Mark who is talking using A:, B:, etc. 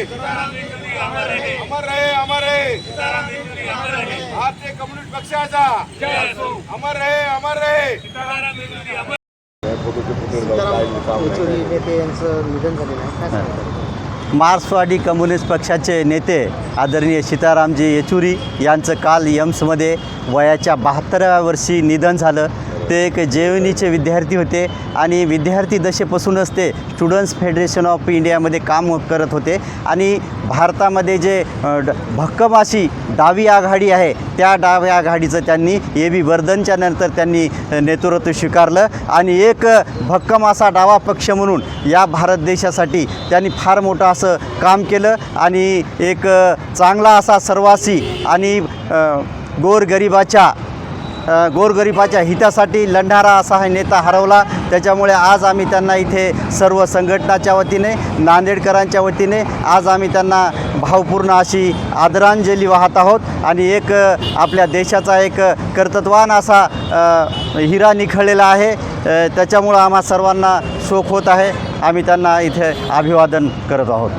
A: अमर रहे अमर रहे भारतीय कम्युनिस्ट पक्षाचा अमर रहे अमर रहे
B: येचुरी
C: मार्क्सवादी कम्युनिस्ट पक्षाचे नेते आदरणीय सीतारामजी येचुरी यांचं काल यम्समध्ये वयाच्या बहात्तराव्या वर्षी निधन झालं. ते एक जेवनीचे विद्यार्थी होते आणि विद्यार्थी दशेपासूनच ते स्टुडंट्स फेडरेशन ऑफ इंडियामध्ये काम करत होते आणि भारतामध्ये जे ड- भक्कम अशी डावी आघाडी आहे त्या डाव्या आघाडीचं त्यांनी ए बी वर्धनच्या नंतर त्यांनी नेतृत्व स्वीकारलं आणि एक भक्कम असा डावा पक्ष म्हणून या भारत देशासाठी त्यांनी फार मोठं असं काम केलं आणि एक चांगला असा सर्वासी आणि गोरगरिबाच्या गोरगरिबाच्या हितासाठी लढणारा असा हा नेता हरवला. त्याच्यामुळे आज आम्ही त्यांना इथे सर्व संघटनाच्या वतीने नांदेडकरांच्या वतीने आज आम्ही त्यांना भावपूर्ण अशी आदरांजली वाहत आहोत. आणि एक आपल्या देशाचा एक अ, कर्तृत्वान असा हिरा निखळलेला आहे. त्याच्यामुळं आम्हा सर्वांना शोक होत आहे. आम्ही त्यांना इथे अभिवादन करत आहोत.